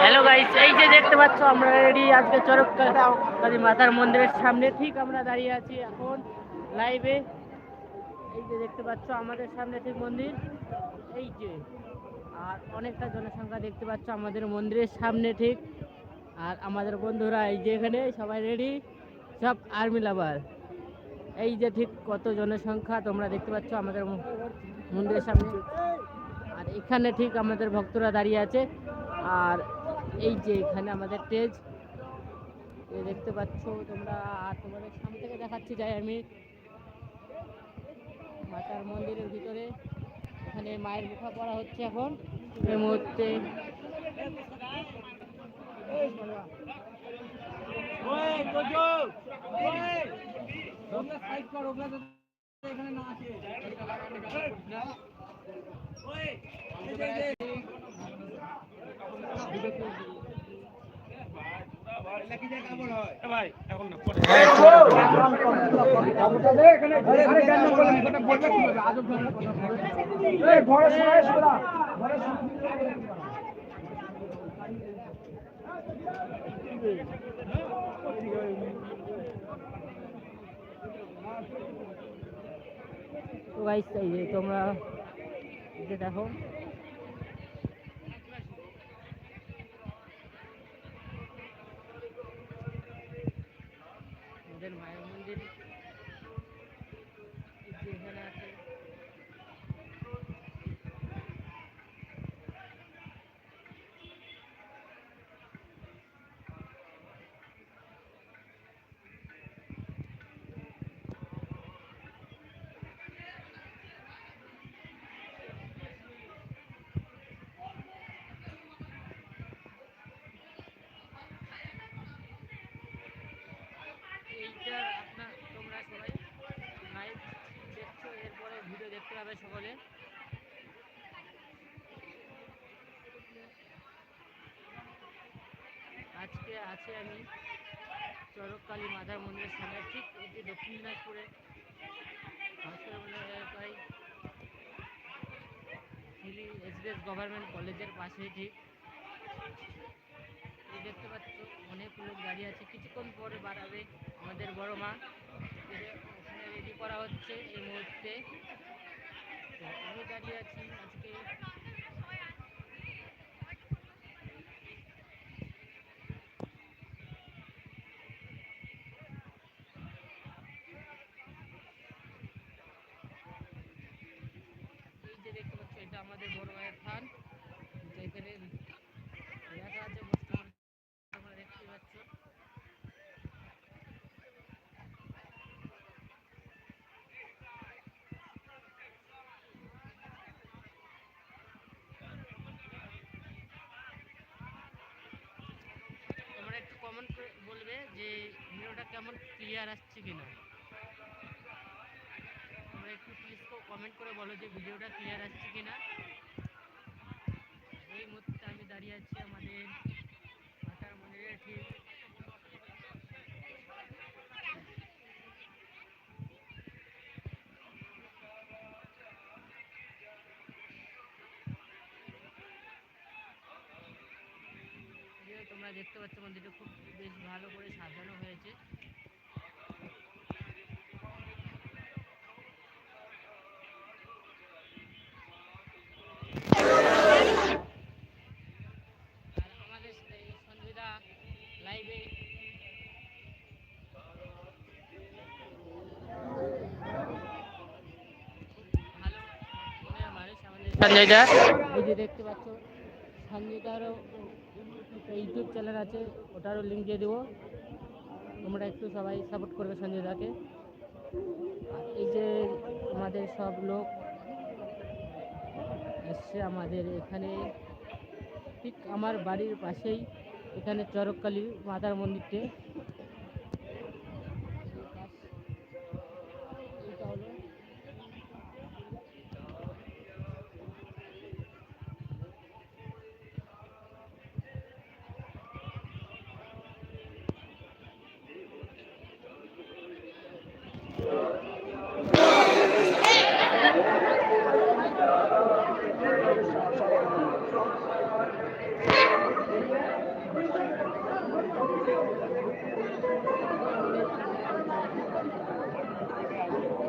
Hello guys এই যে দেখতে পাচ্ছ, আমরা রেডি আজকে চরক কালী মাতার মন্দিরের সামনে। ঠিক আমরা দাঁড়িয়ে আছি এখন লাইভে এই যে দেখতে পাচ্ছ, আমাদের সামনে ঠিক মন্দির, এই যে। আর অনেকটা জনসংখ্যা দেখতে পাচ্ছ, আমাদের মন্দিরের সামনে ঠিক। আর আমাদের বন্ধুরা এই যে এখানে, সবাই রেডি সব আর্মি লাভার এই যে ঠিক কত জনসংখ্যা তোমরা দেখতে পাচ্ছ, আমাদের মন্দিরের সামনে। আর এখানে ঠিক আমাদের ভক্তরা দাঁড়িয়ে আছে। আর এই যে এখানে আমাদের স্টেজ দেখতে পাচ্ছ তোমরা, আর তোমাদের সামনে থেকে দেখাচ্ছি যাই আমি। মাতার মন্দিরের ভিতরে এখানে মায়ের মুখা পড়া হচ্ছে এখন এই মুহূর্তে তো গাইস এই যে তোমরা এই যে দেখো পাবে সকলে। আজকে আছে আমি চরককালী মাতার মন্দিরের সামনে, ঠিক যে দক্ষিণ দিনাজপুরে। এলাকায় হিলি গভর্নমেন্ট কলেজের পাশে ঠিক দেখতে পাচ্ছ, অনেক লোক দাঁড়িয়ে আছে। কিছুক্ষণ পরে বাড়াবে আমাদের বড় মা। রেডি করা হচ্ছে এই মুহূর্তে। আমি দাঁড়িয়ে আছি আজকে এই যে দেখতে পাচ্ছ এটা আমাদের বড় ভাইয়ের থান। কেমন ক্লিয়ার আসছে কিনা? তোমরা একটু প্লিজ কমেন্ট করে বলো যে ভিডিওটা ক্লিয়ার আসছে কিনা। এই মুহূর্তে আমি দাঁড়িয়ে আছি আমাদের মাতার মন্দিরের ঠিক তোমরা দেখতে পাচ্ছ মন্দিরটা খুব বেশ ভালো করে সাজানো হয়েছে। আর আমাদের এই সঞ্জয়দা লাইভে ভালো মানুষ আমাদের সঞ্জয়দা, এই যে দেখতে পাচ্ছ, সঞ্জয়দারও একটা ইউটিউব চ্যানেল আছে, ওটারও লিঙ্ক দিয়ে দেবো। তোমরা একটু সবাই সাপোর্ট করবে সঞ্জয় দাকে। এই যে আমাদের সব লোক এসছে আমাদের এখানে, ঠিক আমার বাড়ির পাশেই, এখানে চরককালী মাতার মন্দিরটি।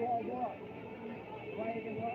যে ভাইদা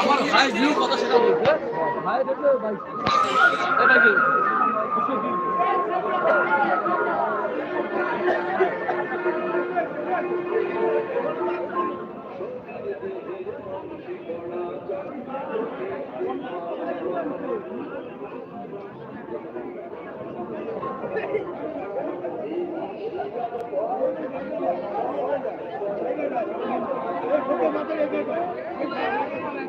আমার ভাই ভিউ কত সেটা বলছে ভাই দেখলে ভাই এটা কি?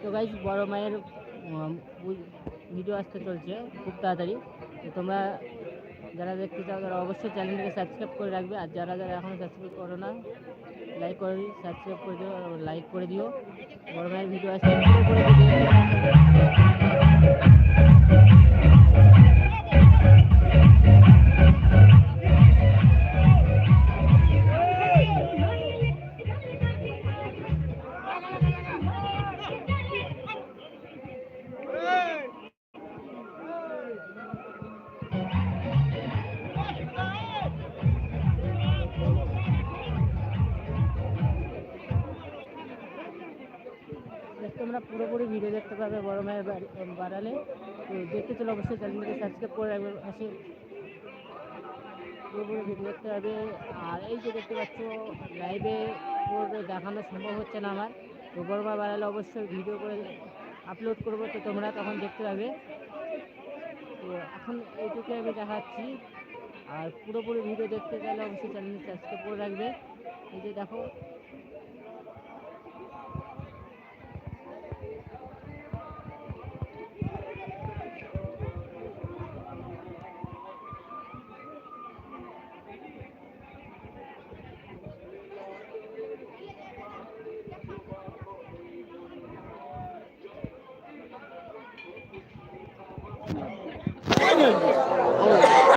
তো গাইজ বড় মায়ের ভিডিও আসতে চলছে খুব তাড়াতাড়ি। তোমরা যারা দেখতে চাও, তারা অবশ্যই চ্যানেলটাকে সাবস্ক্রাইব করে রাখবে। আর যারা যারা এখনও সাবস্ক্রাইব করো না লাইক করে দিও সাবস্ক্রাইব করে দিও লাইক করে দিও। বড় ভাইয়ের ভিডিও আসতে করে দিবে তোমরা পুরোপুরি ভিডিও দেখতে পাবে বড় মায়ের বাড়ি- বাড়ালে। তো দেখতে চলে অবশ্যই চ্যানেলটাকে সাবস্ক্রাইব করে রাখবে, পাশে পুরোপুরি ভিডিও দেখতে পাবে। আর এই যে দেখতে পাচ্ছ লাইভে দেখানো সম্ভব হচ্ছে না আমার। তো বড় মা বাড়ালে অবশ্যই ভিডিও করে আপলোড করব, তো তোমরা তখন দেখতে পাবে। তো এখন এইটুকু আমি দেখাচ্ছি। আর পুরোপুরি ভিডিও দেখতে চাইলে অবশ্যই চ্যানেলটি সাবস্ক্রাইব করে রাখবে। এই যে দেখো